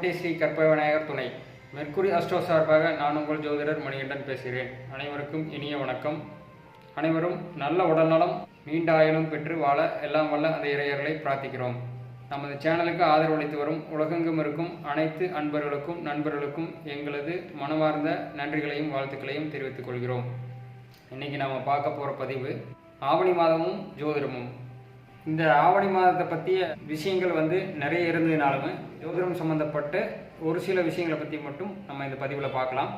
கோட்டை ஸ்ரீ கற்பக விநாயகர் துணை. Mercury astro சார்பாக நான் உங்கள் ஜோதிடர் மணிகண்டன் பேசுகிறேன். அனைவருக்கும் இனிய வணக்கம். அனைவரும் நல்ல உடல்நலம் நீண்ட ஆயுளும் பெற்று வாழ எல்லாம் வல்ல அந்த இறையர்களை பிரார்த்திக்கிறோம். நமது சேனலுக்கு ஆதரவளித்து வரும் உலகெங்கும் இருக்கும் அனைத்து அன்பர்களுக்கும் நண்பர்களுக்கும் எங்களது மனமார்ந்த நன்றிகளையும் வாழ்த்துக்களையும் தெரிவித்துக் கொள்கிறோம். இன்னைக்கு நாம பார்க்க போற பதிவு ஆவணி மாதமும் ஜோதிடமும். இந்த ஆவணி மாதத்தை பற்றிய விஷயங்கள் வந்து நிறைய இருந்ததுனாலும் யோகிரம் சம்மந்தப்பட்ட ஒரு சில விஷயங்களை பற்றி மட்டும் நம்ம இந்த பதிவில் பார்க்கலாம்.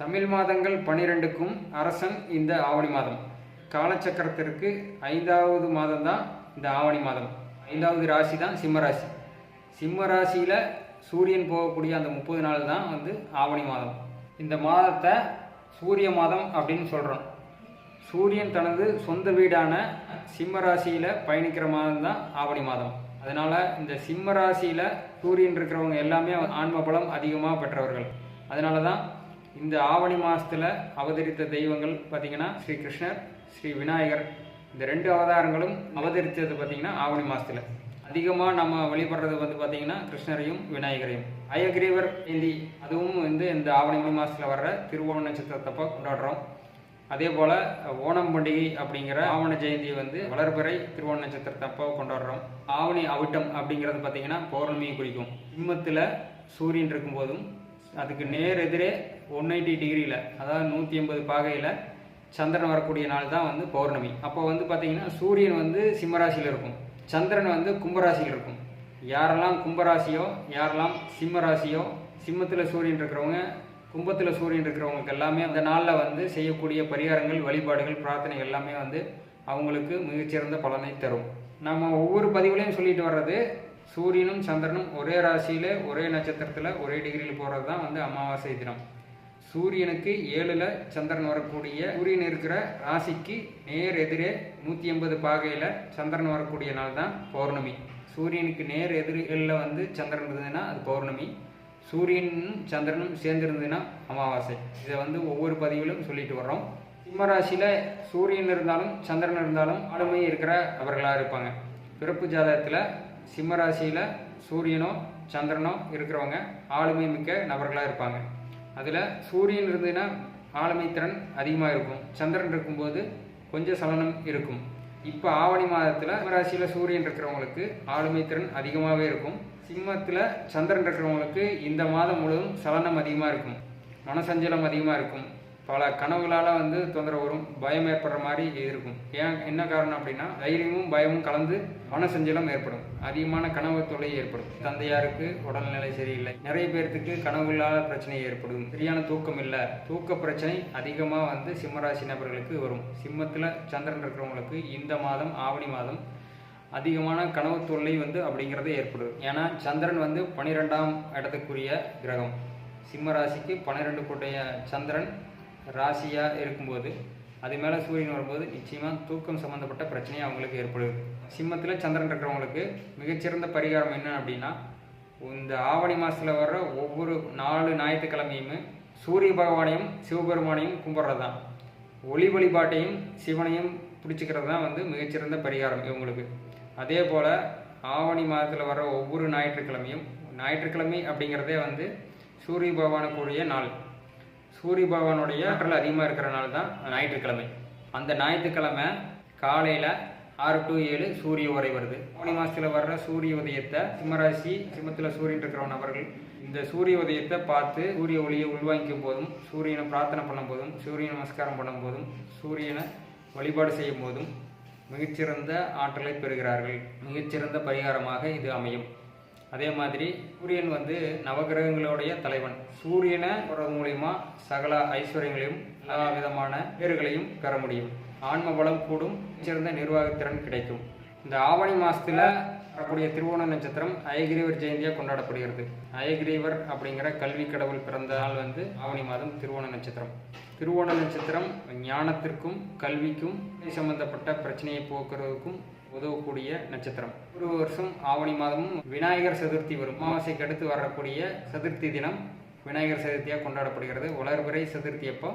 தமிழ் மாதங்கள் பனிரெண்டுக்கும் அரசன் இந்த ஆவணி மாதம். காலச்சக்கரத்திற்கு ஐந்தாவது மாதம் தான் இந்த ஆவணி மாதம். ஐந்தாவது ராசி தான் சிம்மராசி. சிம்ம ராசியில் சூரியன் போகக்கூடிய அந்த முப்பது நாள் தான் வந்து ஆவணி மாதம். இந்த மாதத்தை சூரிய மாதம் அப்படின்னு சொல்கிறோம் சூரியன் தனது சொந்த வீடான சிம்ம ராசியில பயணிக்கிற மாதம் தான் ஆவணி மாதம். அதனால இந்த சிம்ம ராசியில சூரியன் இருக்கிறவங்க எல்லாமே ஆன்ம பலம் அதிகமாக பெற்றவர்கள். அதனால தான் இந்த ஆவணி மாதத்தில் அவதரித்த தெய்வங்கள் பார்த்தீங்கன்னா ஸ்ரீ கிருஷ்ணர் ஸ்ரீ விநாயகர். இந்த ரெண்டு அவதாரங்களும் அவதரித்தது பார்த்தீங்கன்னா ஆவணி மாதத்தில் அதிகமாக நம்ம வழிபடுறது வந்து பார்த்தீங்கன்னா கிருஷ்ணரையும் விநாயகரையும். அயகிரீவர் ஏந்தி அதுவும் வந்து இந்த ஆவணி மாதத்தில் வர்ற திருவோண நட்சத்திரத்தப்போ கொண்டாடுறோம். அதே போல் ஓணம் பண்டிகை அப்படிங்கிற ஆவண ஜெயந்தி வந்து வளர்பிறை திருவோண நட்சத்திரத்தை அப்போ கொண்டாடுறோம் ஆவணி அவிட்டம் அப்படிங்கிறது பார்த்தீங்கன்னா பௌர்ணமியை குறிக்கும். சிம்மத்தில் சூரியன் இருக்கும்போதும் அதுக்கு நேர் எதிரே ஒன் எயிட்டி டிகிரியில் அதாவது நூற்றி எண்பது பாகையில் சந்திரன் வரக்கூடிய நாள் தான் வந்து பௌர்ணமி. அப்போ வந்து பார்த்தீங்கன்னா சூரியன் வந்து சிம்மராசியில் இருக்கும். சந்திரன் வந்து கும்பராசியில் இருக்கும். யாரெல்லாம் கும்பராசியோ யாரெல்லாம் சிம்ம ராசியோ சிம்மத்தில் சூரியன் இருக்கிறவங்க கும்பத்தில் சூரியன் இருக்கிறவங்களுக்கு எல்லாமே அந்த நாளில் வந்து செய்யக்கூடிய பரிகாரங்கள் வழிபாடுகள் பிரார்த்தனைகள் எல்லாமே வந்து அவங்களுக்கு மிகச்சிறந்த பலனை தரும். நம்ம ஒவ்வொரு பதிவுலையும் சொல்லிட்டு வர்றது சூரியனும் சந்திரனும் ஒரே ராசியில் ஒரே நட்சத்திரத்தில் ஒரே டிகிரியில் போகிறது தான் வந்து அமாவாசை தினம். சூரியனுக்கு ஏழில் சந்திரன் வரக்கூடிய சூரியன் இருக்கிற ராசிக்கு நேர் எதிரே நூற்றி எண்பது பாகையில் சந்திரன் வரக்கூடிய நாள் தான் பௌர்ணமி. சூரியனுக்கு நேர் எதிரில் வந்து சந்திரன் இருந்ததுன்னா அது பௌர்ணமி. சூரியனும் சந்திரனும் சேர்ந்திருந்ததுன்னா அமாவாசை. இதை வந்து ஒவ்வொரு பதிவிலும் சொல்லிட்டு வர்றோம். சிம்மராசியில் சூரியன் இருந்தாலும் சந்திரன் இருந்தாலும் ஆளுமை இருக்கிற அவர்களாக இருப்பாங்க. பிறப்பு ஜாதகத்தில் சிம்மராசியில் சூரியனோ சந்திரனோ இருக்கிறவங்க ஆளுமை மிக்க நபர்களாக இருப்பாங்க. அதில் சூரியன் இருந்ததுன்னா ஆளுமை திறன் அதிகமாக இருக்கும். சந்திரன் இருக்கும்போது கொஞ்சம் சலனம் இருக்கும். இப்போ ஆவணி மாதத்தில் சிம்மராசியில் சூரியன் இருக்கிறவங்களுக்கு ஆளுமை திறன் அதிகமாகவே இருக்கும். சிம்மத்தில் சந்திரன் இருக்கிறவங்களுக்கு இந்த மாதம் முழுவதும் சலனம் அதிகமாக இருக்கும். மனசஞ்சலம் அதிகமாக இருக்கும். பல கனவுகளால் வந்து தொந்தரவு வரும். பயம் ஏற்படுற மாதிரி இருக்கும். ஏன் என்ன காரணம் அப்படின்னா தைரியமும் பயமும் கலந்து மனசஞ்சலம் ஏற்படும். அதிகமான கனவு தொல்லை ஏற்படும். தந்தையாருக்கு உடல்நிலை சரியில்லை. நிறைய பேர்த்துக்கு கனவுகளால் பிரச்சனை ஏற்படும். சரியான தூக்கம் இல்லை. தூக்க பிரச்சனை அதிகமாக வந்து சிம்மராசி நபர்களுக்கு வரும். சிம்மத்தில் சந்திரன் இருக்கிறவங்களுக்கு இந்த மாதம் ஆவணி மாதம் அதிகமான கனவு தொல்லை வந்து அப்படிங்கிறது ஏற்படும் ஏன்னா சந்திரன் வந்து பனிரெண்டாம் இடத்துக்குரிய கிரகம். சிம்ம ராசிக்கு பன்னிரெண்டு கூட்டைய சந்திரன் ராசியாக இருக்கும்போது அது மேலே சூரியன் வரும்போது நிச்சயமாக தூக்கம் சம்மந்தப்பட்ட பிரச்சனை அவங்களுக்கு ஏற்படுது. சிம்மத்தில் சந்திரன் இருக்கிறவங்களுக்கு மிகச்சிறந்த பரிகாரம் என்ன அப்படின்னா இந்த ஆவணி மாதத்தில் வர்ற ஒவ்வொரு நாலு ஞாயிற்றுக்கிழமையுமே சூரிய பகவானையும் சிவபெருமானையும் கும்பிட்றது தான் ஒளி வழிபாட்டையும் சிவனையும் பிடிச்சிக்கிறது தான் வந்து மிகச்சிறந்த பரிகாரம் இவங்களுக்கு. அதே போல் ஆவணி மாதத்தில் வர ஒவ்வொரு ஞாயிற்றுக்கிழமையும் ஞாயிற்றுக்கிழமை அப்படிங்கிறதே வந்து சூரிய பகவானுக்குரிய நாள். சூரிய பகவானுடைய ஆற்றல் அதிகமாக இருக்கிற நாள் தான் ஞாயிற்றுக்கிழமை. அந்த ஞாயிற்றுக்கிழமை காலையில் ஆறு டு ஏழு சூரிய உரை வருது. ஆவணி மாதத்தில் வர்ற சூரிய உதயத்தை சிம்மராசி சிம்மத்தில் சூரியன் இருக்கிற நபர்கள் இந்த சூரிய உதயத்தை பார்த்து சூரிய ஒளியை உள்வாங்கிக்கும் போதும் சூரியனை பிரார்த்தனை பண்ணும் போதும் சூரிய நமஸ்காரம் பண்ணும் போதும் சூரியனை வழிபாடு செய்யும் போதும் மிகச்சிறந்த ஆற்றலை பெறுகிறார்கள். மிகச்சிறந்த பரிகாரமாக இது அமையும். அதே மாதிரி சூரியன் வந்து நவகிரகங்களுடைய தலைவன். சூரியனை போகிறது மூலயமா சகல ஐஸ்வர்யங்களையும் எல்லா விதமான பேறுகளையும் பெற முடியும். ஆன்ம பலம் கூடும் சிறந்த நிர்வாகத்திறன் கிடைக்கும். இந்த ஆவணி மாசத்துல வரக்கூடிய திருவோண நட்சத்திரம் அயகிரீவர் ஜெயந்தியாக கொண்டாடப்படுகிறது. அயகிரீவர் அப்படிங்கிற கல்வி கடவுள் பிறந்த நாள் வந்து ஆவணி மாதம் திருவோண நட்சத்திரம். திருவோண நட்சத்திரம் ஞானத்திற்கும் கல்விக்கும் சம்பந்தப்பட்ட பிரச்சனையை போக்குறதுக்கும் உதவக்கூடிய நட்சத்திரம். ஒரு வருஷம் ஆவணி மாதமும் விநாயகர் சதுர்த்தி வரும். அமாவாசைக்கு அடுத்து வரக்கூடிய சதுர்த்தி தினம் விநாயகர் சதுர்த்தியாக கொண்டாடப்படுகிறது. வளர்பிறை சதுர்த்தி அப்போ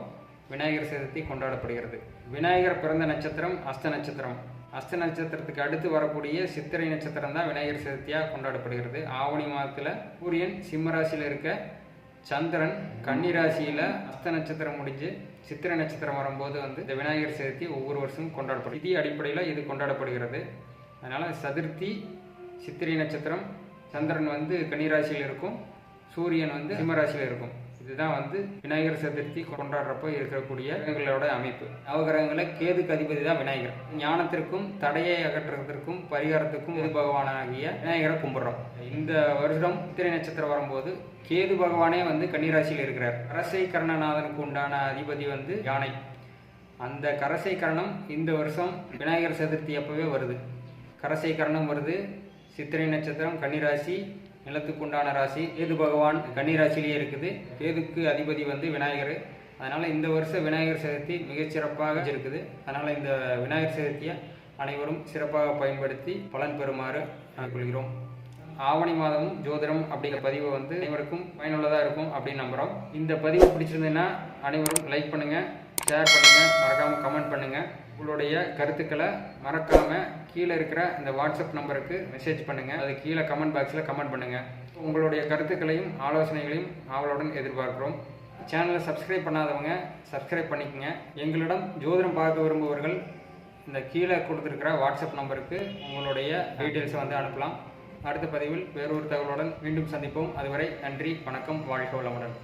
விநாயகர் சதுர்த்தி கொண்டாடப்படுகிறது. விநாயகர் பிறந்த நட்சத்திரம் அஸ்த நட்சத்திரம். அஸ்த நட்சத்திரத்துக்கு அடுத்து வரக்கூடிய சித்திரை நட்சத்திரம் தான் விநாயகர் சதுர்த்தியாக கொண்டாடப்படுகிறது. ஆவணி மாதத்தில் சூரியன் சிம்மராசியில் இருக்க சந்திரன் கன்னிராசியில் அஸ்த நட்சத்திரம் முடிஞ்சு சித்திரை நட்சத்திரம் வரும்போது வந்து இந்த விநாயகர் சதுர்த்தி ஒவ்வொரு வருஷமும் கொண்டாடப்படும். விதி அடிப்படையில் இது கொண்டாடப்படுகிறது. அதனால் சதுர்த்தி சித்திரை நட்சத்திரம் சந்திரன் வந்து கன்னிராசியில் இருக்கும். சூரியன் வந்து சிம்மராசியில் இருக்கும். இதுதான் வந்து விநாயகர் சதுர்த்தி கொண்டாடுறப்போ இருக்கக்கூடிய கிரகங்களோட அமைப்பு. நவகிரகங்களை கேதுக்கு அதிபதி தான் விநாயகர். ஞானத்திற்கும் தடையை அகற்றுறதற்கும் பரிகாரத்துக்கும் இது பகவானாகிய விநாயகரை கும்பிடுறோம். இந்த வருடம் சித்திரை நட்சத்திரம் வரும்போது கேது பகவானே வந்து கன்னிராசியில் இருக்கிறார். அரசை கர்ணநாதனுக்கு உண்டான அதிபதி வந்து யானை. அந்த கரசை கரணம் இந்த வருஷம் விநாயகர் சதுர்த்தி அப்பவே வருது. கரசை கரணம் வருது. சித்திரை நட்சத்திரம் கன்னிராசி நிலத்துக்கு உண்டான ராசி. கேது பகவான் கன்னிராசிலேயே இருக்குது. கேதுக்கு அதிபதி வந்து விநாயகர். அதனால் இந்த வருஷம் விநாயகர் சதுர்த்தி மிகச்சிறப்பாக இருக்குது. அதனால் இந்த விநாயகர் சதுர்த்தியை அனைவரும் சிறப்பாக பயன்படுத்தி பலன் பெறுமாறு நான் கொள்கிறோம் ஆவணி மாதமும் ஜோதிடம் அப்படிங்கிற பதிவு வந்து அனைவருக்கும் பயனுள்ளதாக இருக்கும் அப்படின்னு நம்புகிறோம் இந்த பதிவு பிடிச்சிருந்ததுன்னா அனைவரும் லைக் பண்ணுங்கள் ஷேர் பண்ணுங்கள் மறக்காமல் கமெண்ட் பண்ணுங்கள் உங்களுடைய கருத்துக்களை மறக்காமல் கீழே இருக்கிற இந்த வாட்ஸ்அப் நம்பருக்கு மெசேஜ் பண்ணுங்கள் அது கீழே கமெண்ட் பாக்ஸில் கமெண்ட் பண்ணுங்கள் உங்களுடைய கருத்துக்களையும் ஆலோசனைகளையும் ஆவலுடன் எதிர்பார்க்குறோம். சேனலை சப்ஸ்கிரைப் பண்ணாதவங்க சப்ஸ்கிரைப் பண்ணிக்கங்க. எங்களிடம் ஜோதிடம் பார்க்க விரும்புபவர்கள் இந்த கீழே கொடுத்துருக்கிற வாட்ஸ்அப் நம்பருக்கு உங்களுடைய டீட்டெயில்ஸை வந்து அனுப்பலாம். அடுத்த பதிவில் வேறொரு தகவலுடன் மீண்டும் சந்திப்போம். அதுவரை நன்றி வணக்கம் வாழ்க வளமுடன்.